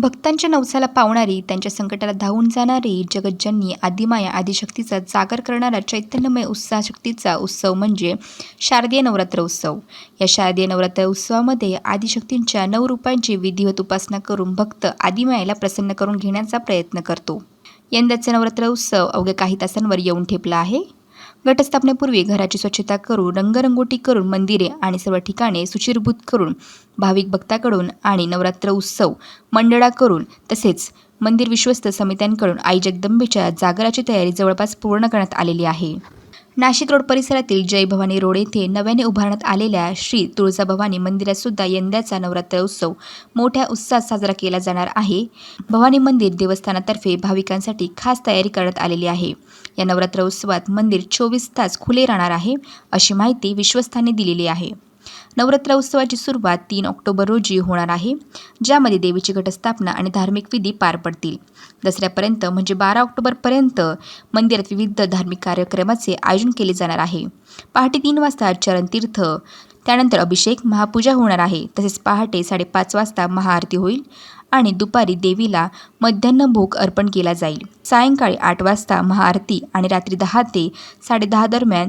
भक्तांच्या नवसाला पावणारी त्यांच्या संकटाला धावून जाणारी जगज्जननी आदिमाया आदिशक्तीचा जागर करणारा चैतन्यमय उत्साह शक्तीचा उत्सव म्हणजे शारदीय नवरात्र उत्सव. या शारदीय नवरात्र उत्सवामध्ये आदिशक्तींच्या नऊ रूपांची विधिवत उपासना करून भक्त आदिमायाला प्रसन्न करून घेण्याचा प्रयत्न करतो. यंदाचा नवरात्र उत्सव अवघ्या काही तासांवर येऊन ठेपला आहे. घटस्थापनेपूर्वी घराची स्वच्छता करून रंगरंगोटी करून मंदिरे आणि सर्व ठिकाणे सुचिरभूत करून भाविक भक्ताकडून आणि नवरात्र उत्सव मंडळाकडून तसेच मंदिर विश्वस्त समित्यांकडून आई जगदंबेच्या जागराची तयारी जवळपास पूर्ण करण्यात आलेली आहे. नाशिक रोड परिसरातील जय भवानी रोड येथे नव्याने उभारण्यात आलेल्या श्री तुळजाभवानी मंदिरात सुद्धा यंदाचा नवरात्र उत्सव मोठ्या उत्साहात साजरा केला जाणार आहे. भवानी मंदिर देवस्थानातर्फे भाविकांसाठी खास तयारी करण्यात आलेली आहे. या नवरात्र उत्सवात मंदिर चोवीस तास खुले राहणार आहे अशी माहिती विश्वस्तांनी दिलेली आहे. नवरात्र उत्सवाची सुरुवात तीन ऑक्टोबर रोजी होणार आहे ज्यामध्ये देवीची घटस्थापना आणि धार्मिक विधी पार पडतील. दसऱ्यापर्यंत म्हणजे बारा ऑक्टोबरपर्यंत मंदिरात विविध धार्मिक कार्यक्रमाचे आयोजन केले जाणार आहे. पहाटे तीन वाजता चरणतीर्थ त्यानंतर अभिषेक महापूजा होणार आहे. तसेच पहाटे साडेपाच वाजता महाआरती होईल आणि दुपारी देवीला मध्यान्ह भोग अर्पण केला जाईल. सायंकाळी आठ वाजता महाआरती आणि रात्री दहा ते साडेदहा दरम्यान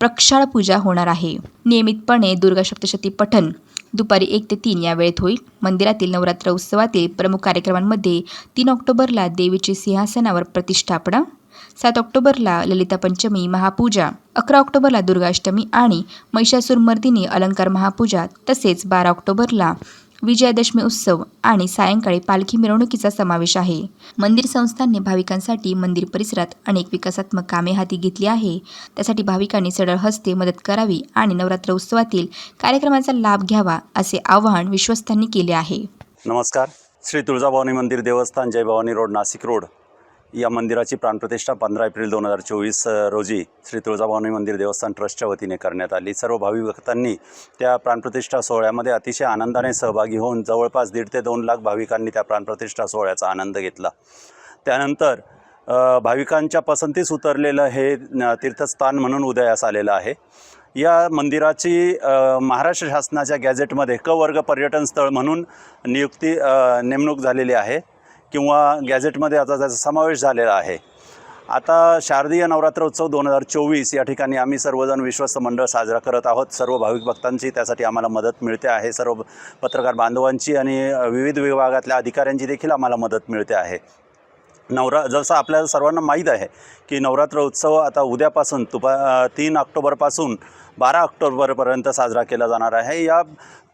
प्रक्षाळ पूजा होणार आहे. नियमितपणे दुर्गा सप्तशती पठण दुपारी एक ते तीन या वेळेत होईल. मंदिरातील नवरात्र उत्सवातील प्रमुख कार्यक्रमांमध्ये तीन ऑक्टोबरला देवीची सिंहासनावर प्रतिष्ठापना सात ऑक्टोबरला ललिता पंचमी महापूजा अकरा ऑक्टोबरला दुर्गाष्टमी आणि महिषासूरमर्दिनी अलंकार महापूजा तसेच बारा ऑक्टोबरला विजयादशमी उत्सव आणि सायंकाळी पालखी मिरवणुकीचा समावेश आहे. मंदिर संस्थांनी भाविकांसाठी मंदिर परिसरात अनेक विकासात्मक कामे हाती घेतली आहे. त्यासाठी भाविकांनी सरळ हस्ते मदत करावी आणि नवरात्र उत्सवातील कार्यक्रमाचा लाभ घ्यावा असे आवाहन विश्वस्तांनी केले आहे. नमस्कार. श्री तुळजाभवानी मंदिर देवस्थान जय भवानी रोड नाशिक रोड. या मंदिराची प्राणप्रतिष्ठा पंधरा एप्रिल दोन हजार चोवीस रोजी श्री तुळजाभवानी मंदिर देवस्थान ट्रस्टच्या वतीने करण्यात आली. सर्व भाविक भक्तांनी त्या प्राणप्रतिष्ठा सोहळ्यामध्ये अतिशय आनंदाने सहभागी होऊन जवळपास दीड ते दोन लाख भाविकांनी त्या प्राणप्रतिष्ठा सोहळ्याचा आनंद घेतला. त्यानंतर भाविकांच्या पसंतीस उतरलेलं हे तीर्थस्थान म्हणून उदयास आलेलं आहे. या मंदिराची महाराष्ट्र शासनाच्या गॅझेटमध्ये क वर्ग पर्यटन स्थळ म्हणून नियुक्ती नेमणूक झालेली आहे. किंवा गॅझेटमध्ये आता त्याचा समावेश झालेला आहे. आता शारदीय नवरात्र उत्सव दोन हजार चोवीस या ठिकाणी आम्ही सर्वजण विश्वस्त मंडळ साजरा करत आहोत. सर्व भाविक भक्तांची त्यासाठी आम्हाला मदत मिळते आहे. सर्व पत्रकार बांधवांची आणि विविध विभागातल्या अधिकाऱ्यांची देखील आम्हाला मदत मिळते आहे. नवरा जसं आपल्याला सर्वांना माहीत आहे की नवरात्र उत्सव आता उद्यापासून तुपा तीन ऑक्टोबरपासून बारा ऑक्टोबरपर्यंत साजरा केला जाणार आहे. या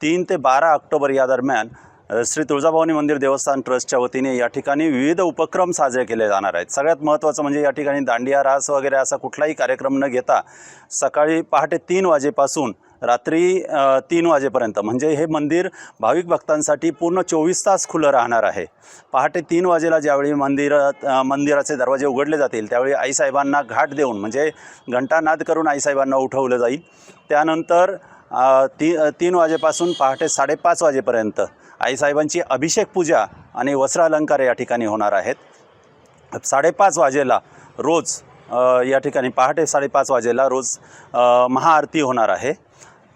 तीन ते बारा ऑक्टोबर या दरम्यान श्री तुळजाभवानी मंदिर देवस्थान ट्रस्टच्या वतीने या ठिकाणी विविध उपक्रम साजरे केले जाणार आहेत. सगळ्यात महत्त्वाचं म्हणजे या ठिकाणी दांडिया रास वगैरे असा कुठलाही कार्यक्रम न घेता सकाळी पहाटे तीन वाजेपासून रात्री तीन वाजेपर्यंत म्हणजे हे मंदिर भाविक भक्तांसाठी पूर्ण चोवीस तास खुलं राहणार आहे. पहाटे तीन वाजेला ज्यावेळी मंदिरात मंदिराचे दरवाजे उघडले जातील त्यावेळी आईसाहेबांना घाट देऊन म्हणजे घंटानाद करून आईसाहेबांना उठवलं जाईल. त्यानंतर ती तीन वाजेपासून पहाटे साडेपाच वाजेपर्यंत आईसाहेबांची अभिषेक पूजा आणि वस्त्रालंकार या ठिकाणी होणार आहेत. साडेपाच वाजेला रोज या ठिकाणी पहाटे साडेपाच वाजेला रोज महाआरती होणार आहे.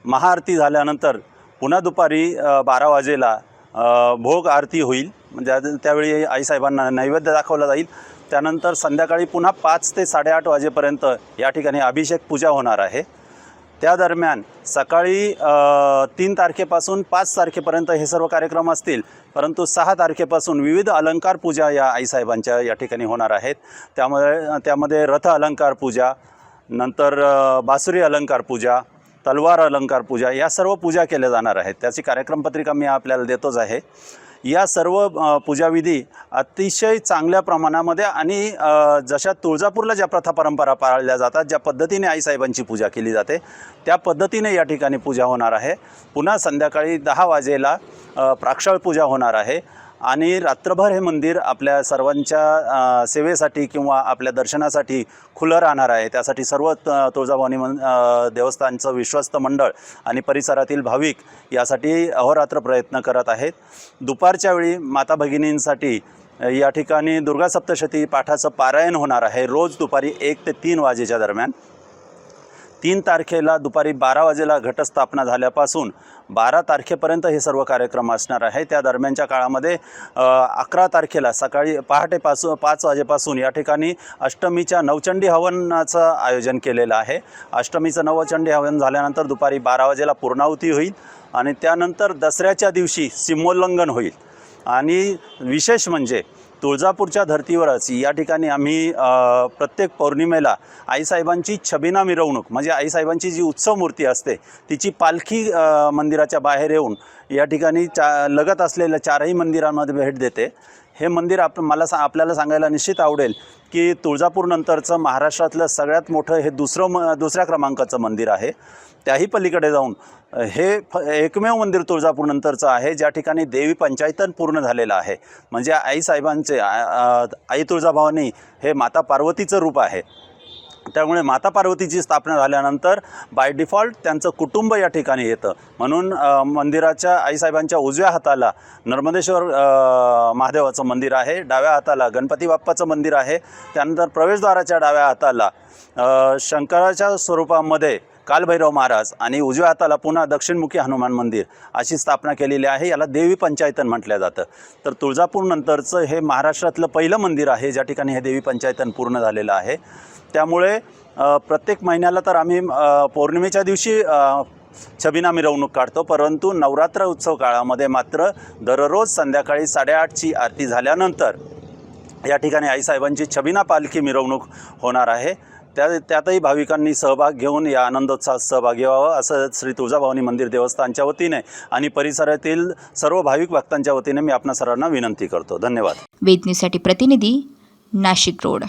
महाआरती झाल्यानंतर पुन्हा दुपारी बारा वाजेला भोग आरती होईल. म्हणजे त्यावेळी आईसाहेबांना नैवेद्य दाखवला जाईल. त्यानंतर संध्याकाळी पुन्हा पाच ते साडेआठ वाजेपर्यंत या ठिकाणी अभिषेक पूजा होणार आहे. त्या दरम्यान सकाळी तीन तारखेपासून पाच तारखेपर्यंत हे सर्व कार्यक्रम असतील. परंतु सहा तारखेपासून विविध अलंकार पूजा या आईसाहेबांच्या या ठिकाणी होणार आहेत. त्यामुळे त्यामध्ये रथ अलंकार पूजा नंतर बासुरी अलंकार पूजा तलवार अलंकार पूजा या सर्व पूजा केल्या जाणार आहेत. त्याची कार्यक्रमपत्रिका मी आपल्याला देतोच आहे. या सर्व पूजाविधी अतिशय चांगल्या प्रमाणामध्ये आणि जशा तुळजापूरला ज्या प्रथा परंपरा पाळल्या जातात ज्या पद्धतीने आईसाहेबांची पूजा केली जाते त्या पद्धतीने या ठिकाणी पूजा होणार आहे. पुन्हा संध्याकाळी दहा वाजेला प्राक्षळ पूजा होणार आहे. आणि रात्रभर हे मंदिर आपल्या सर्वांच्या सेवेसाठी किंवा आपल्या दर्शनासाठी खुलं राहणार आहे. त्यासाठी सर्व त- तुळजाभवानी मन देवस्थानचं विश्वस्त मंडळ आणि परिसरातील भाविक यासाठी अहोरात्र प्रयत्न करत आहेत. दुपारच्या वेळी माता भगिनींसाठी या ठिकाणी दुर्गा सप्तशती पाठाचं पारायण होणार आहे. रोज दुपारी एक ते तीन वाजेच्या दरम्यान. तीन तारखेला दुपारी बारा वाजेला घटस्थापना झाल्यापासून बारा तारखेपर्यंत हे सर्व कार्यक्रम असणार आहे. त्या दरम्यानच्या काळामध्ये अकरा तारखेला सकाळी पहाटेपासून पाच वाजेपासून या ठिकाणी अष्टमीच्या नवचंडी हवनाचं आयोजन केलेलं आहे. अष्टमीचं नवचंडी हवन झाल्यानंतर दुपारी बारा वाजेला पूर्णाहुती होईल आणि त्यानंतर दसऱ्याच्या दिवशी सीमोल्लंघन होईल. आणि विशेष म्हणजे तुळजापूरच्या धर्तीवरच या ठिकाणी आम्ही प्रत्येक पौर्णिमेला आईसाहेबांची छबिना मिरवणूक म्हणजे आईसाहेबांची जी उत्सव मूर्ती असते तिची पालखी मंदिराच्या बाहेर येऊन या ठिकाणी चा लगत असलेल्या चारही मंदिरांमध्ये भेट देते. हे मंदिर आप मला सा आपल्याला सांगायला निश्चित आवडेल की तुळजापूरनंतरचं महाराष्ट्रातलं सगळ्यात मोठं हे दुसरं म दुसऱ्या क्रमांकाचं मंदिर आहे. त्याही पलीकडे जाऊन हे फ एकमेव मंदिर तुळजापूरनंतरचं आहे. ज्या ठिकाणी देवी पंचायतन पूर्ण झालेलं आहे. म्हणजे आईसाहेबांचे आई तुळजाभवानी हे माता पार्वतीचं रूप आहे. त्यामुळे माता पार्वतीची स्थापना झाल्यानंतर बाय डिफॉल्ट त्यांचं कुटुंब या ठिकाणी येतं. म्हणून मंदिराच्या आईसाहेबांच्या उजव्या हाताला नर्मदेश्वर महादेवाचं मंदिर आहे. डाव्या हाताला गणपती बाप्पाचं मंदिर आहे. त्यानंतर प्रवेशद्वाराच्या डाव्या हाताला शंकराच्या स्वरूपामध्ये कालभैरव महाराज आणि उजव्या हाताला पुन्हा दक्षिणमुखी हनुमान मंदिर अशी स्थापना केलेली आहे. याला देवी पंचायतन म्हटलं जातं. तर तुळजापूरनंतरचं हे महाराष्ट्रातलं पहिलं मंदिर आहे. ज्या ठिकाणी हे देवी पंचायतन पूर्ण झालेलं आहे. त्यामुळे प्रत्येक महिन्याला तर आम्ही पौर्णिमेच्या दिवशी छबिना मिरवणूक काढतो. परंतु नवरात्र उत्सव काळामध्ये मात्र दररोज संध्याकाळी साडेआठची आरती झाल्यानंतर या ठिकाणी आईसाहेबांची छबिना पालखी मिरवणूक होणार आहे. त्या त्यातही भाविकांनी सहभाग घेऊन या आनंदोत्सवात सहभागी व्हावं असं श्री तुळजाभवानी मंदिर देवस्थानच्या वतीने आणि परिसरातील सर्व भाविक भक्तांच्या वतीने मी आपणा सर्वांना विनंती करतो. धन्यवाद. वेद न्यूजसाठी प्रतिनिधी नाशिक रोड.